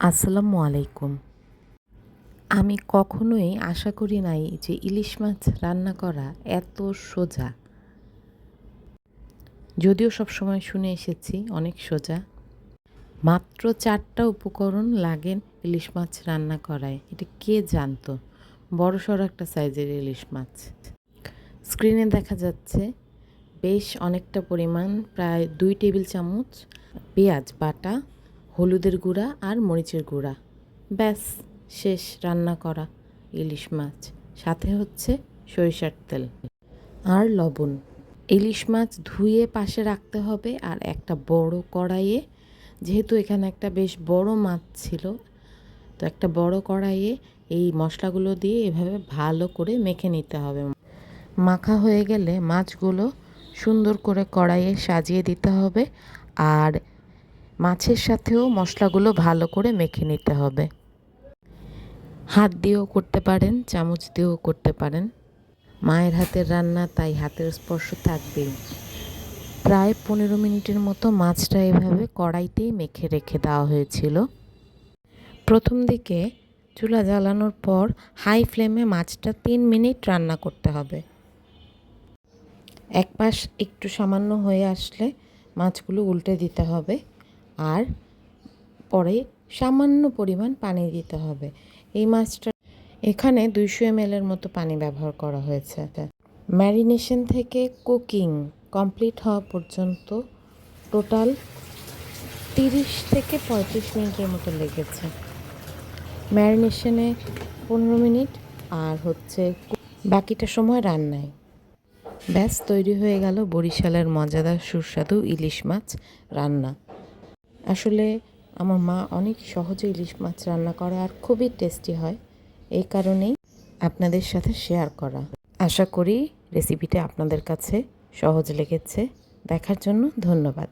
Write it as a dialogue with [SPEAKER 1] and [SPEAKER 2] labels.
[SPEAKER 1] আসসালামু আলাইকুম। আমি কখনোই আশা করি নাই যে ইলিশ মাছ রান্না করা এত সোজা। যদিও সব সময় শুনে এসেছি, অনেক সোজা। মাত্র চারটা উপকরণ লাগে ইলিশ মাছ রান্না করায়। এটা কে জানতো? বড় সড়ো একটা সাইজের ইলিশ মাছ। স্ক্রিনে দেখা যাচ্ছে, বেশ অনেকটা পরিমাণ, প্রায় দুই টেবিল চামচ পেঁয়াজ বাটা হলুদের গুঁড়া আর মরিচের গুঁড়া। ব্যাস, শেষ রান্না করা ইলিশ মাছ। সাথে হচ্ছে সরিষার তেল আর লবণ। ইলিশ মাছ ধুয়ে পাশে রাখতে হবে আর একটা বড় কড়াইয়ে, যেহেতু এখানে একটা বেশ বড় মাছ ছিল, তো একটা বড় কড়াইয়ে এই মশলাগুলো দিয়ে এভাবে ভালো করে মেখে নিতে হবে। মাখা হয়ে গেলে মাছগুলো সুন্দর করে কড়াইয়ে সাজিয়ে দিতে হবে আর মাছের সাথেও মশলাগুলো ভালো করে মেখে নিতে হবে। হাত দিয়েও করতে পারেন, চামচ দিয়েও করতে পারেন। মায়ের হাতের রান্না তাই হাতের স্পর্শ থাকবেই। প্রায় পনেরো মিনিটের মতো মাছটা এভাবে কড়াইতেই মেখে রেখে দেওয়া হয়েছিল। প্রথম দিকে চুলা জ্বালানোর পর হাই ফ্লেমে মাছটা তিন মিনিট রান্না করতে হবে। এক পাশ একটু সামান্য হয়ে আসলে মাছগুলো উল্টে দিতে হবে। আর পরে সামান্য পরিমাণ পানি দিতে হবে। এই মাছটা এখানে দুইশো এম এর মতো পানি ব্যবহার করা হয়েছে। ম্যারিনেশন থেকে কুকিং কমপ্লিট হওয়া পর্যন্ত টোটাল তিরিশ থেকে পঁয়ত্রিশ মিনিটের মতো লেগেছে। ম্যারিনেশনে পনেরো মিনিট আর হচ্ছে বাকিটা সময় রান্নায়। ব্যাস, তৈরি হয়ে গেল বরিশালের মজাদার সুস্বাদু ইলিশ মাছ রান্না। আসলে আমার মা অনেক সহজে ইলিশ মাছ রান্না করে আর খুবই টেস্টি হয়। এই কারণেই আপনাদের সাথে শেয়ার করা। আশা করি রেসিপিটা আপনাদের কাছে সহজ লেগেছে। দেখার জন্য ধন্যবাদ।